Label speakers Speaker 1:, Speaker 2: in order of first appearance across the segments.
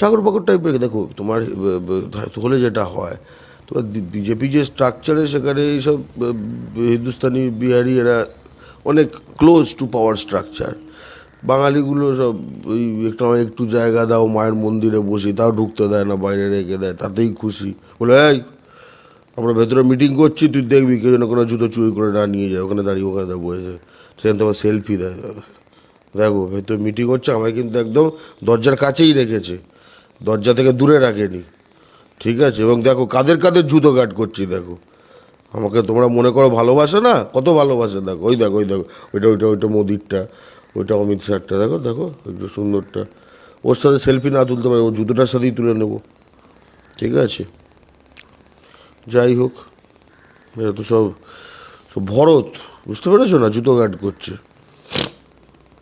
Speaker 1: চাকর বাকর টাইপের দেখো তোমার হলে যেটা হয়, তোমার বিজেপি যে স্ট্রাকচারে সেখানে এইসব হিন্দুস্তানি, বিহারি এরা অনেক ক্লোজ টু পাওয়ার স্ট্রাকচার বাঙালিগুলো সব ওই একটু একটু জায়গা দাও, মায়ের মন্দিরে বসি, তাও ঢুকতে দেয় না, বাইরে রেখে দেয়, তাতেই খুশি। বলে, এই, আমরা ভেতরে মিটিং করছি, তুই দেখবি কেউ যেন কোনো জুতো চুরি করে না নিয়ে যায়, ওখানে দাঁড়িয়ে ওখানে দাঁড়িয়ে বসে সেখানে তোমার সেলফি দেয় দাদা দেখো, ভেতরে মিটিং হচ্ছে, আমায় কিন্তু একদম দরজার কাছেই রেখেছে। দরজা থেকে দূরে রাখেনি। ঠিক আছে? এবং দেখো, কাদের কাদের জুতো গার্ড করছি দেখো। আমাকে তোমরা মনে করো ভালোবাসে না? কত ভালোবাসে দেখো? ওই দেখো ওই দেখো। ওইটা ওইটা ওইটা মোদিরটা। ওইটা অমিত শাহটা। দেখো দেখো, একটু সুন্দরটা। ওর সাথে সেলফি না তুলতে পারি, ও জুতোটার সাথেই তুলে নেব। ঠিক আছে? যাই হোক এটা তো সব সব ভরত। বুঝতে পেরেছ না? জুতো গার্ড করছে।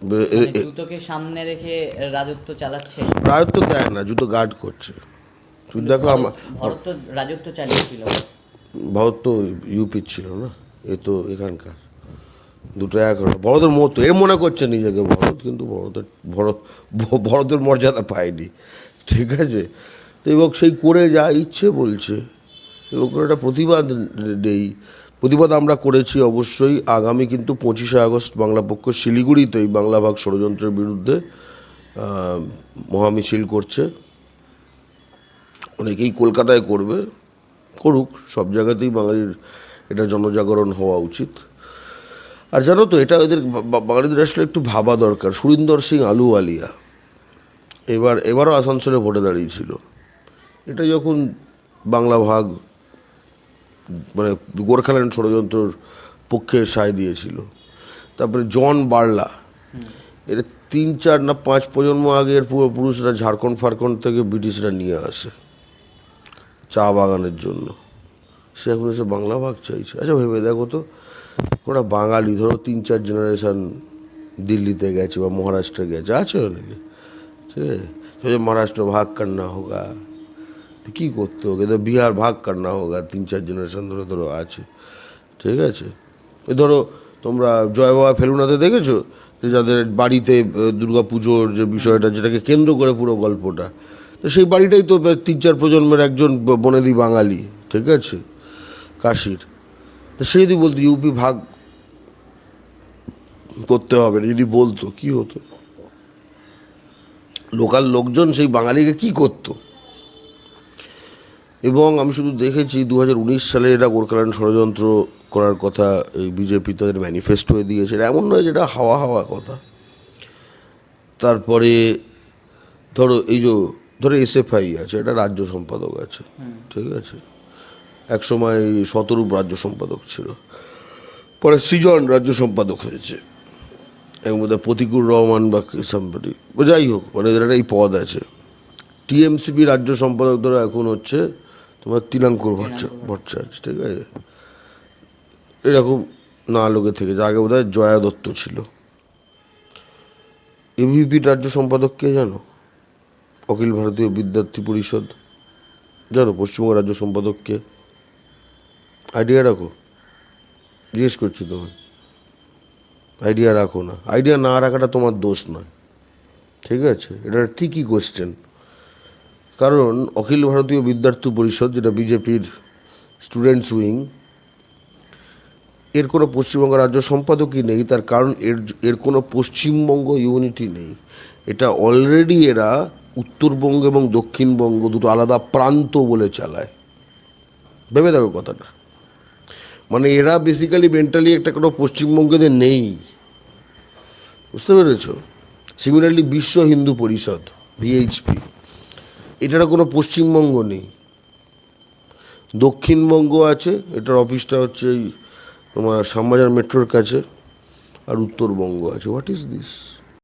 Speaker 2: জুতোকে সামনে রেখে রাজত্ব চালাচ্ছে?
Speaker 1: রাজত্ব দেয় না জুতো গার্ড করছে। তুমি দেখো আমার
Speaker 2: ভারত তো রাজত্ব চালিয়েছিল।
Speaker 1: ভারত তো ইউপির ছিল না এ তো এখানকার। দুটো এক। ভরতের মতো এর মনে করছে নিজেকে ভরত কিন্তু ভরতের ভরত ভরতের মর্যাদা পায়নি। ঠিক আছে? তো এবং সেই করে যা ইচ্ছে বলছে। এবং কোনো একটা প্রতিবাদ নেই। প্রতিবাদ আমরা করেছি অবশ্যই। আগামী কিন্তু পঁচিশে আগস্ট বাংলা পক্ষ শিলিগুড়িতে এই বাংলা ভাগ ষড়যন্ত্রের বিরুদ্ধে মহামিছিল করছে। অনেকেই কলকাতায় করবে, করুক, সব জায়গাতেই বাঙালির এটা জনজাগরণ হওয়া উচিত। আর জানো তো, এটা এদের বাঙালিদের আসলে একটু ভাবা দরকার। সুরিন্দর সিং আলুওয়ালিয়া, এবার, এবারও আসানসোলে ভোটে দাঁড়িয়েছিল। এটা যখন বাংলা ভাগ মানে গোর্খাল্যান্ড ষড়যন্ত্রর পক্ষে সায় দিয়েছিল। তারপরে জন বার্লা, এটা তিন, চার না পাঁচ প্রজন্ম আগের পূর্বপুরুষরা ঝাড়খণ্ড, ফারখণ্ড থেকে ব্রিটিশরা নিয়ে আসে চা বাগানের জন্য। সে এখন এসে বাংলা ভাগ চাইছে। আচ্ছা ভেবে দেখো তো, ওরা বাঙালি, ধরো তিন, চার জেনারেশান দিল্লিতে গেছে বা মহারাষ্ট্রে গেছে, আছে অনেকে। ঠিক আছে? মহারাষ্ট্র ভাগ কান্না হোক তো কী করতে হবে? তো বিহার ভাগ করনা আর তিন চার জেনারেশন ধরে ধরো আছে। ঠিক আছে? এই ধরো তোমরা জয় বাবা ফেলুনাতে দেখেছ? যে যাদের বাড়িতে দুর্গা পুজোর যে বিষয়টা, যেটাকে কেন্দ্র করে পুরো গল্পটা। তো সেই বাড়িটাই তো তিন চার প্রজন্মের একজন বনেদি বাঙালি। ঠিক আছে? কাশির। তো সে যদি বলতো, ইউপি ভাগ করতে হবে না। যদি বলতো, কি হতো? লোকাল লোকজন সেই বাঙালিকে কি করতো? এবং আমি শুধু দেখেছি দু হাজার উনিশ সালে এটা গোর্খাল্যান্ড ষড়যন্ত্র করার কথা এই বিজেপি তাদের ম্যানিফেস্টোয়ে দিয়েছে। এটা এমন নয় যেটা হাওয়া হাওয়া কথা। তারপরে ধরো এই যে ধরো এসএফআই আছে এটা রাজ্য সম্পাদক আছে ঠিক আছে? এক সময় শতরূপ রাজ্য সম্পাদক ছিল। পরে সৃজন রাজ্য সম্পাদক হয়েছে। এবং বোধহয় প্রতিকুর রহমান বা সাম্পাটি যাই হোক মানে এদের একটা এই পদ আছে। টিএমসিপি রাজ্য সম্পাদক ধরো এখন হচ্ছে তোমার তিনাঙ্কুর ভট্টাচার্য ঠিক আছে? এরকম না লোকে থেকে আগে বোধ হয় জয়া দত্ত ছিল। এভিপি রাজ্য সম্পাদক কে জানো? অখিল ভারতীয় বিদ্যার্থী পরিষদ। জানো পশ্চিমবঙ্গ রাজ্য সম্পাদক কে? আইডিয়া রাখো। জিজ্ঞেস করছি তোমায়। আইডিয়া রাখো না। আইডিয়া না রাখাটা তোমার দোষ নয়। ঠিক আছে? এটা ঠিকই কোশ্চেন কারণ অখিল ভারতীয় বিদ্যার্থী পরিষদ, যেটা বিজেপির স্টুডেন্টস উইং এর কোনো পশ্চিমবঙ্গ রাজ্য সম্পাদকই নেই। তার কারণ এর এর কোনো পশ্চিমবঙ্গ ইউনিটি নেই। এটা অলরেডি এরা উত্তরবঙ্গ এবং দক্ষিণবঙ্গ দুটো আলাদা প্রান্ত বলে চালায়। ভেবে দেখো কথাটা। মানে এরা বেসিক্যালি মেন্টালি একটা কোনো পশ্চিমবঙ্গেদের নেই। বুঝতে পেরেছ? সিমিলারলি বিশ্ব হিন্দু পরিষদ ভিএইচপি এটার কোনো পশ্চিমবঙ্গ নেই। দক্ষিণবঙ্গ আছে, এটার অফিসটা হচ্ছে এই তোমার শ্যামবাজার মেট্রোর কাছে, আর উত্তরবঙ্গ আছে। What is this